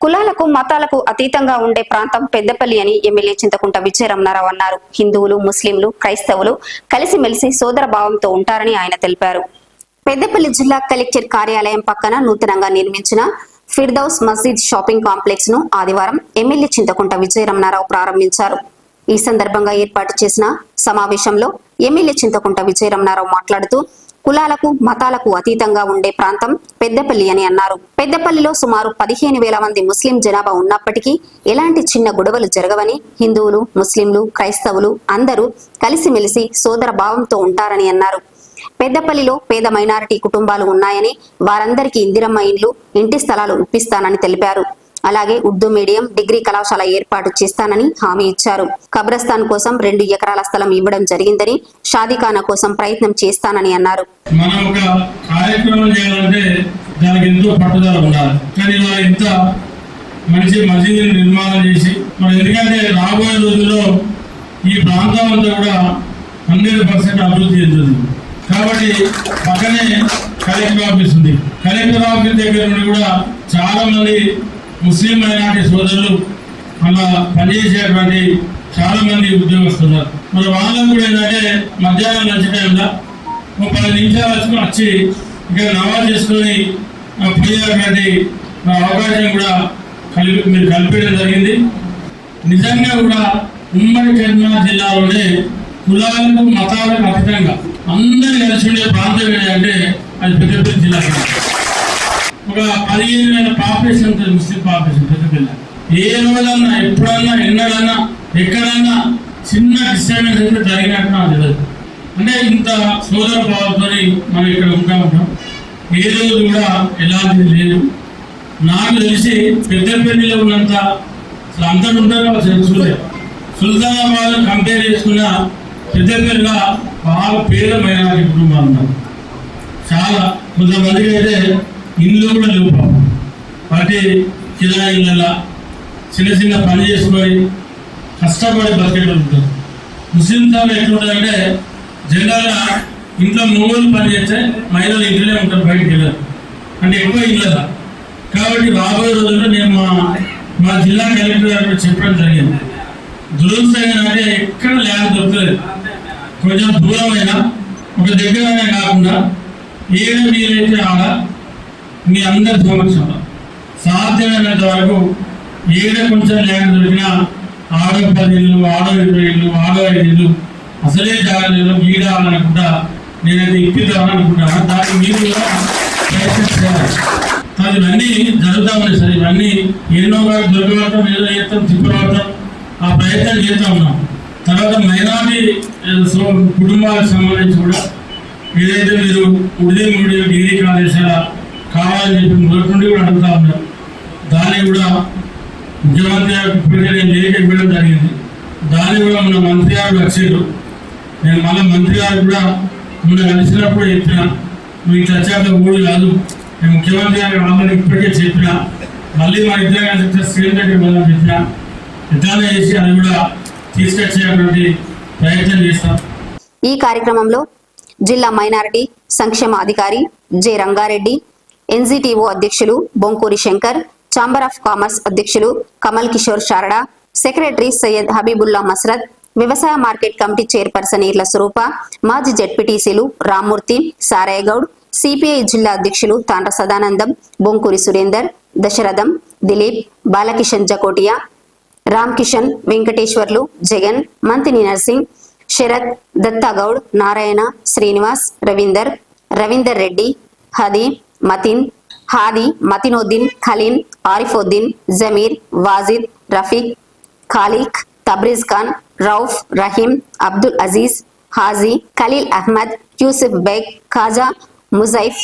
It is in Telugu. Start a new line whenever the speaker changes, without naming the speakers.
కులాలకు మతాలకు అతీతంగా ఉండే ప్రాంతం పెద్దపల్లి అని ఎమ్మెల్యే చింతకుంట విజయరమణారావు అన్నారు. హిందువులు ముస్లింలు క్రైస్తవులు కలిసిమెలిసి సోదర భావంతో ఉంటారని ఆయన తెలిపారు. పెద్దపల్లి జిల్లా కలెక్టర్ కార్యాలయం పక్కన నూతనంగా నిర్మించిన ఫిర్దౌస్ మస్జిద్ షాపింగ్ కాంప్లెక్స్ను ఆదివారం ఎమ్మెల్యే చింతకుంట విజయరమణారావు ప్రారంభించారు. ఈ సందర్భంగా ఏర్పాటు చేసిన సమావేశంలో ఎమ్మెల్యే చింతకుంట విజయరమణారావు మాట్లాడుతూ కులాలకు మతాలకు అతీతంగా ఉండే ప్రాంతం పెద్దపల్లి అని అన్నారు. పెద్దపల్లిలో సుమారు పదిహేను వేల మంది ముస్లిం జనాభా ఉన్నప్పటికీ ఎలాంటి చిన్న గొడవలు జరగవని హిందువులు ముస్లింలు క్రైస్తవులు అందరూ కలిసిమెలిసి సోదర భావంతో ఉంటారని అన్నారు. పెద్దపల్లిలో పేద మైనారిటీ కుటుంబాలు ఉన్నాయని వారందరికీ ఇందిరమ్మ ఇండ్లు ఇంటి స్థలాలు ఇప్పిస్తానని తెలిపారు. అలాగే ఉర్దూ మీడియం డిగ్రీ కళాశాల ఏర్పాటు చేస్తానని హామీ ఇచ్చారు. కబ్రస్థాన్ కోసం రెండు ఎకరాల స్థలం ఇవ్వడం జరిగిందని షాదీఖానా కోసం ప్రయత్నం చేస్తానని అన్నారు.
మనం ఒక కార్యక్రమం చేయాలంటే దానికి ఎంతో పట్టుదల ఉండాలి. కానీ ఇలా ఇంత మంచి మసీదుని నిర్మాణం చేసి మరి ఎందుకంటే రాబోయే రోజుల్లో ఈ ప్రాంతం అంతా కూడా హండ్రెడ్ పర్సెంట్ అభివృద్ధి చెందుతుంది. కాబట్టి పక్కనే కలెక్టర్ ఆఫీస్ ఉంది. కలెక్టర్ ఆఫీస్ దగ్గర నుండి కూడా చాలా మంది ముస్లిం మైనార్టీ సోదరులు అలా పనిచేసేటువంటి చాలా మంది ఉద్యోగస్తున్నారు మరి వాళ్ళకు కూడా ఏంటంటే మధ్యాహ్నం లంచ్ టైంలో ఒక పది నిమిషాలు వచ్చి వచ్చి ఇక్కడ నమాజ్ చేసుకొని పోయేటువంటి అవకాశం కూడా కలిపి మీరు కల్పించడం జరిగింది. నిజంగా కూడా ఉమ్మడి కరీంనగర్ జిల్లాలోనే కులాలకు మతాలకు అతీతంగా అందరూ కలిసి ఉండే ప్రాంతం ఏంటంటే అది పెద్దపల్లి జిల్లా. ఒక పదిహేను వేల పాపులేషన్ ఉంటుంది ముస్లిం పాపులేషన్ పెద్దపల్లి ఏ రోజన్నా ఎప్పుడన్నా ఎన్నడన్నా ఎక్కడన్నా చిన్న డిస్టర్బెన్స్ అయితే జరిగినట్టు నాకు తెలియదు. అంటే ఇంత సోదర భావంతో మనం ఇక్కడ ఉంటా ఉంటాం. ఏ రోజు కూడా ఎలాంటిది లేదు. నాకు తెలిసి పెద్దపల్లిలో ఉన్నంత అసలు అంతటి ఉంటారో తెలుసులే సుల్తానాబాద్ కంపేర్ చేసుకున్న పెద్దపల్లిలో బాగా పేద మైనారిటీ కుటుంబాలు ఉన్నారు. చాలా కొంతమందికి అయితే ఇందులో కూడా లేవు పాపం. వాటి కిరాయి ఇళ్ళ చిన్న చిన్న పని చేసుకొని కష్టపడి బతికేటోళ్ళు ఉంటారు ముస్లిం వాళ్ళు ఎట్లుంటారంటే జనరల్గా ఇంట్లో మూడు పని చేస్తే మహిళలు ఇంట్లోనే ఉంటారు బయటికి వెళ్ళారు. అంటే ఎక్కువ ఇళ్ళదా కాబట్టి రాబోయే రోజుల్లో నేను మా మా జిల్లా కలెక్టర్ గారు చెప్పడం జరిగింది. దురదృష్టంగా అంటే ఎక్కడ ల్యాండ్ దొరకలేదు. కొంచెం దూరమైన ఒక దగ్గరనే కాకుండా ఏడ వీలైతే ఆడ మీ అందరి సమక్షంలో. సాధ్యమైనంత వరకు ఏడ కొంచెం ల్యాండ్ దొరికినా ఆడో పది ఇళ్ళు ఆడో ఇరవై ఇళ్ళు ఆడో ఐదు ఇళ్ళు అసలే జాగ్రత్తలు గీడాలనుకుంటా నేనైతే ఇప్పిద్దామని అనుకుంటాను. దానికి మీరు కూడా ప్రయత్నం చేయాలి. అది ఇవన్నీ జరుగుతా ఉన్నాయి సార్. ఇవన్నీ ఎన్నో కాదు ఏదో చేస్తాం తిప్పబడతాం ఆ ప్రయత్నం చేస్తూ ఉన్నాం. తర్వాత మైనార్టీ కుటుంబాలకు సంబంధించి కూడా ఏదైతే మీరు ఉదయం నుండి డిగ్రీ కళాశాల కావాలని చెప్పి మొదటి నుండి కూడా అడుగుతా ఉన్నారు. దాన్ని కూడా ముఖ్యమంత్రి గారికి ఇప్పటికే నేను లేఖ ఇవ్వడం జరిగింది. దాన్ని కూడా మన మంత్రి గారు వచ్చారు నేను మళ్ళీ మంత్రి గారు కూడా మొన్న కలిసినప్పుడు చెప్పిన మీ వచ్చాక ఊడు కాదు నేను ముఖ్యమంత్రి గారికి ఆల్రెడీ ఇప్పటికే చెప్పిన మళ్ళీ మా ఇద్దరు కలిసి సీఎం దగ్గర వెళ్ళాలని చెప్పిన ఇట్లానే చేసి అది కూడా తీసుకొచ్చేటువంటి ప్రయత్నం చేస్తాం.
ఈ కార్యక్రమంలో జిల్లా మైనారిటీ సంక్షేమ అధికారి జె రంగారెడ్డి ఎన్జిటిఓ అధ్యక్షులు Bonkuri Shankar chamber of commerce అధ్యక్షులు కమల్ కిషోర్ శారడా సెక్రటరీ సయ్యద్ హబీబుల్లా మసరత్ వ్యవసాయ market committee chairperson Eerla Swaroopa మాజీ జడ్పీటీసీలు రామ్మూర్తి సారయ్యగౌడ్ సిపిఐ జిల్లా అధ్యక్షులు తాండ్ర సదానందం బొంకూరి సురేందర్ దశరథం దిలీప్ బాలకిషన్ జకోటియా రామ్ కిషన్ వెంకటేశ్వర్లు జగన్ మంతిని నర్సింగ్ శరత్ దత్తాగౌడ్ నారాయణ శ్రీనివాస్ రవీందర్ రవీందర్ రెడ్డి హది மதின் ஹாதி மதினுddin கலீம் ஆரிஃபுddin ஜமீர் வாசித் ரஃபீக் காலிக் தப்ரிஸ் கான் ரவுஃப் ரஹீம் அப்துல் அசீஸ் ஹாசி கலீல் அஹ்மத் யூசுப் பேக் காஜா முசைஃப்